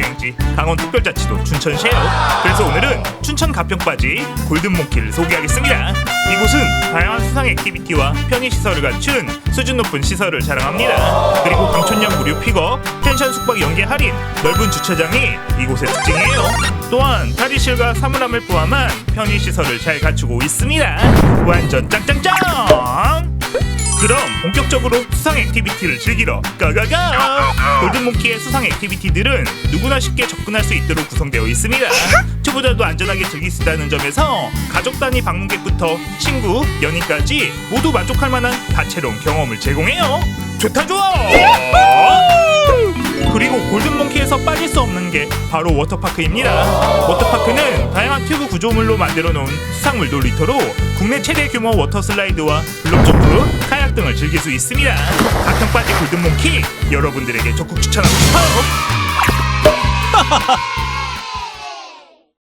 여행지 강원특별자치도 춘천시에요. 그래서 오늘은 춘천 가평바지 골든몽키를 소개하겠습니다. 이곳은 다양한 수상 액티비티와 편의시설을 갖춘 수준 높은 시설을 자랑합니다. 그리고 강촌역 무료 픽업, 펜션 숙박 연계 할인, 넓은 주차장이 이곳의 특징이에요. 또한 탈의실과 사물함을 포함한 편의시설을 잘 갖추고 있습니다. 완전 짱짱짱! 본격적으로 수상 액티비티를 즐기러 가가가! 골든몽키의 수상 액티비티들은 누구나 쉽게 접근할 수 있도록 구성되어 있습니다. 초보자도 안전하게 즐길 수 있다는 점에서 가족 단위 방문객부터 친구, 연인까지 모두 만족할 만한 다채로운 경험을 제공해요. 좋다 좋아! 게 바로 워터파크입니다. 워터파크는 다양한 튜브 구조물로 만들어 놓은 수상물 놀이터로 국내 최대 규모 워터 슬라이드와 블록점프, 카약 등을 즐길 수 있습니다. 가평 빠지 골든몽키 여러분들에게 적극 싶어요.